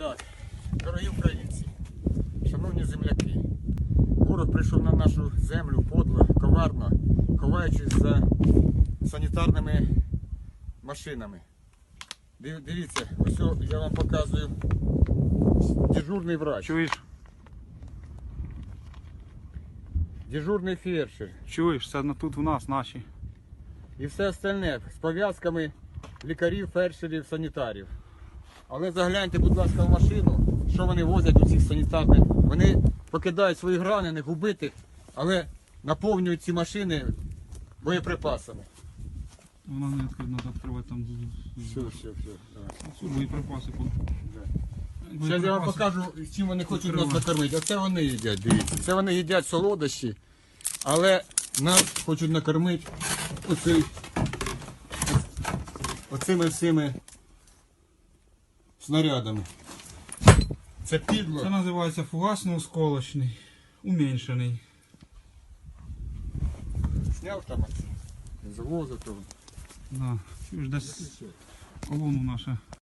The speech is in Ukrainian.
Так, дорогі українці, шановні земляки, ворог прийшов на нашу землю подло, коварно, ховаючись за санітарними машинами. Дивіться, ось я вам показую дежурний врач, Чуєш? дежурний фельдшер Чуєш, це тут в нас наші. і все остальне з пов'язками лікарів, фельдшерів, санітарів. Але загляньте, будь ласка, в машину, що вони возять у цих санітарних. Вони покидають своїх ранених, убитих, але наповнюють ці машини боєприпасами. Вона не відкрита, треба відкривати там. Все, все, все. Давай. Ці боєприпаси. Зараз я вам покажу, чим вони хочуть нас накормити. Оце вони їдять, дивіться. Це вони їдять солодощі, але нас хочуть накормити оцей, оцими всіми снарядами. Це підло. Це називається фугасно-осколочний, уменьшений. Сняв там з Завозив того. Да. Чуєш, десь колону наша